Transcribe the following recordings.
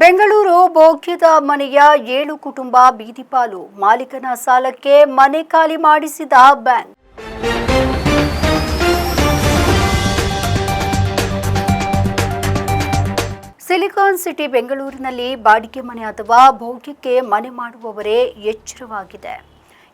ಬೆಂಗಳೂರು ಭೋಗ್ಯದ ಮನೆಯ ಏಳು ಕುಟುಂಬ ಬೀದಿಪಾಲು ಮಾಲೀಕನ ಸಾಲಕ್ಕೆ ಮನೆ ಖಾಲಿ ಮಾಡಿಸಿದ ಬ್ಯಾಂಕ್. ಸಿಲಿಕಾನ್ ಸಿಟಿ ಬೆಂಗಳೂರಿನಲ್ಲಿ ಬಾಡಿಗೆ ಮನೆ ಅಥವಾ ಭೋಗ್ಯಕ್ಕೆ ಮನೆ ಮಾಡುವವರೇ ಎಚ್ಚರವಾಗಿದೆ.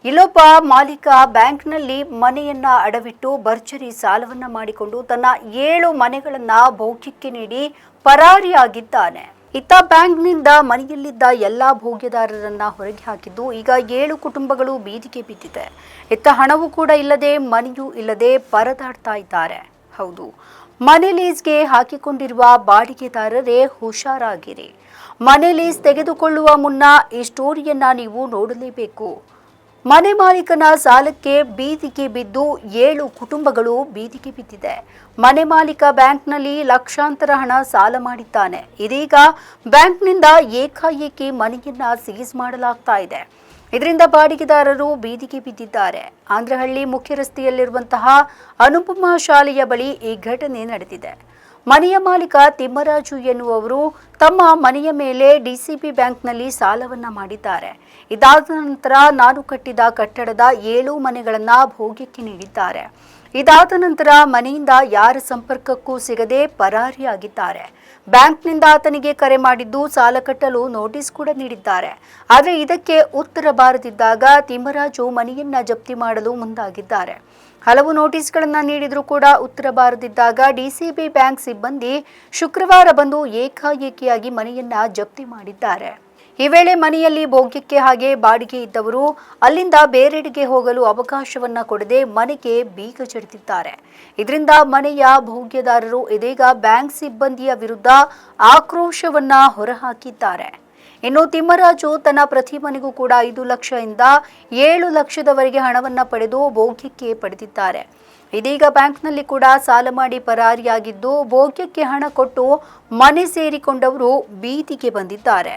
ಇಲ್ಲೊಬ್ಬ ಮಾಲೀಕ ಬ್ಯಾಂಕ್ನಲ್ಲಿ ಮನೆಯನ್ನ ಅಡವಿಟ್ಟು ಭರ್ಜರಿ ಸಾಲವನ್ನ ಮಾಡಿಕೊಂಡು ತನ್ನ ಏಳು ಮನೆಗಳನ್ನ ಭೋಗ್ಯಕ್ಕೆ ನೀಡಿ ಪರಾರಿಯಾಗಿದ್ದಾನೆ. ಇತ್ತ ಬ್ಯಾಂಕ್ನಿಂದ ಮನೆಯಲ್ಲಿದ್ದ ಎಲ್ಲಾ ಭೋಗ್ಯದಾರರನ್ನ ಹೊರಗೆ ಹಾಕಿದ್ದು ಈಗ ಏಳು ಕುಟುಂಬಗಳು ಬೀದಿಗೆ ಬಿದ್ದಿದೆ. ಇತ್ತ ಹಣವೂ ಕೂಡ ಇಲ್ಲದೆ ಮನೆಯೂ ಇಲ್ಲದೆ ಪರದಾಡ್ತಾ ಇದ್ದಾರೆ. ಹೌದು, ಮನೆ ಲೀಸ್ಗೆ ಹಾಕಿಕೊಂಡಿರುವ ಬಾಡಿಗೆದಾರರೇ ಹುಷಾರಾಗಿರಿ. ಮನೆ ಲೀಸ್ ತೆಗೆದುಕೊಳ್ಳುವ ಮುನ್ನ ಈ ಸ್ಟೋರಿಯನ್ನ ನೀವು ನೋಡಲೇಬೇಕು. ಮನೆ ಮಾಲೀಕನ ಸಾಲಕ್ಕೆ ಬೀದಿಗೆ ಬಿದ್ದು ಏಳು ಕುಟುಂಬಗಳು ಬೀದಿಗೆ ಬಿದ್ದಿದೆ. ಮನೆ ಮಾಲೀಕ ಬ್ಯಾಂಕ್ನಲ್ಲಿ ಲಕ್ಷಾಂತರ ಹಣ ಸಾಲ ಮಾಡಿದ್ದಾನೆ. ಇದೀಗ ಬ್ಯಾಂಕ್ನಿಂದ ಏಕಾಏಕಿ ಮನೆಯನ್ನ ಸೀಸ್ ಮಾಡಲಾಗ್ತಾ ಇದೆ. ಇದರಿಂದ ಬಾಡಿಗೆದಾರರು ಬೀದಿಗೆ ಬಿದ್ದಿದ್ದಾರೆ. ಆಂಧ್ರಹಳ್ಳಿ ಮುಖ್ಯ ರಸ್ತೆಯಲ್ಲಿರುವಂತಹ ಅನುಪಮಾ ಶಾಲೆಯ ಬಳಿ ಈ ಘಟನೆ ನಡೆದಿದೆ. ಮನೆಯ ಮಾಲೀಕ ತಿಮ್ಮರಾಜು ಎನ್ನುವವರು ತಮ್ಮ ಮನೆಯ ಮೇಲೆ ಡಿಸಿಬಿ ಬ್ಯಾಂಕ್ನಲ್ಲಿ ಸಾಲವನ್ನ ಮಾಡಿದ್ದಾರೆ. ಇದಾದ ನಂತರ ನಾನು ಕಟ್ಟಿದ ಕಟ್ಟಡದ ಏಳು ಮನೆಗಳನ್ನ ಭೋಗ್ಯಕ್ಕೆ ನೀಡಿದ್ದಾರೆ. ಇದಾದ ನಂತರ ಮನೆಯಿಂದ ಯಾರ ಸಂಪರ್ಕಕ್ಕೂ ಸಿಗದೆ ಪರಾರಿಯಾಗಿದ್ದಾರೆ. ಬ್ಯಾಂಕ್ನಿಂದ ಆತನಿಗೆ ಕರೆ ಮಾಡಿದ್ದು ಸಾಲ ಕಟ್ಟಲು ನೋಟಿಸ್ ಕೂಡ ನೀಡಿದ್ದಾರೆ. ಆದರೆ ಇದಕ್ಕೆ ಉತ್ತರ ಬಾರದಿದ್ದಾಗ ತಿಮ್ಮರಾಜು ಮನೆಯನ್ನ ಜಪ್ತಿ ಮಾಡಲು ಮುಂದಾಗಿದ್ದಾರೆ. ಹಲವು ನೋಟಿಸ್ಗಳನ್ನ ನೀಡಿದರೂ ಕೂಡ ಉತ್ತರ ಬಾರದಿದ್ದಾಗ ಡಿಸಿಬಿ ಬ್ಯಾಂಕ್ ಸಿಬ್ಬಂದಿ ಶುಕ್ರವಾರ ಬಂದು ಏಕಾಏಕಿಯಾಗಿ ಮನೆಯನ್ನ ಜಪ್ತಿ ಮಾಡಿದ್ದಾರೆ. ಈ ವೇಳೆ ಮನೆಯಲ್ಲಿ ಭೋಗ್ಯಕ್ಕೆ ಹಾಗೆ ಬಾಡಿಗೆ ಇದ್ದವರು ಅಲ್ಲಿಂದ ಬೇರೆಡೆಗೆ ಹೋಗಲು ಅವಕಾಶವನ್ನ ಕೊಡದೆ ಮನೆಗೆ ಬೀಗ ಜಡಿದಿದ್ದಾರೆ. ಇದರಿಂದ ಮನೆಯ ಭೋಗ್ಯದಾರರು ಇದೀಗ ಬ್ಯಾಂಕ್ ಸಿಬ್ಬಂದಿಯ ವಿರುದ್ಧ ಆಕ್ರೋಶವನ್ನ ಹೊರಹಾಕಿದ್ದಾರೆ. ಇನ್ನು ತಿಮ್ಮರಾಜು ತನ್ನ ಪ್ರತಿ ಮನೆಗೂ ಕೂಡ ಐದು ಲಕ್ಷದಿಂದ ಏಳು ಲಕ್ಷದವರೆಗೆ ಹಣವನ್ನ ಪಡೆದು ಭೋಗ್ಯಕ್ಕೆ ಪಡೆದಿದ್ದಾರೆ. ಇದೀಗ ಬ್ಯಾಂಕ್ನಲ್ಲಿ ಕೂಡ ಸಾಲ ಮಾಡಿ ಪರಾರಿಯಾಗಿದ್ದು ಭೋಗ್ಯಕ್ಕೆ ಹಣ ಕೊಟ್ಟು ಮನೆ ಸೇರಿಕೊಂಡವರು ಬೀದಿಗೆ ಬಂದಿದ್ದಾರೆ.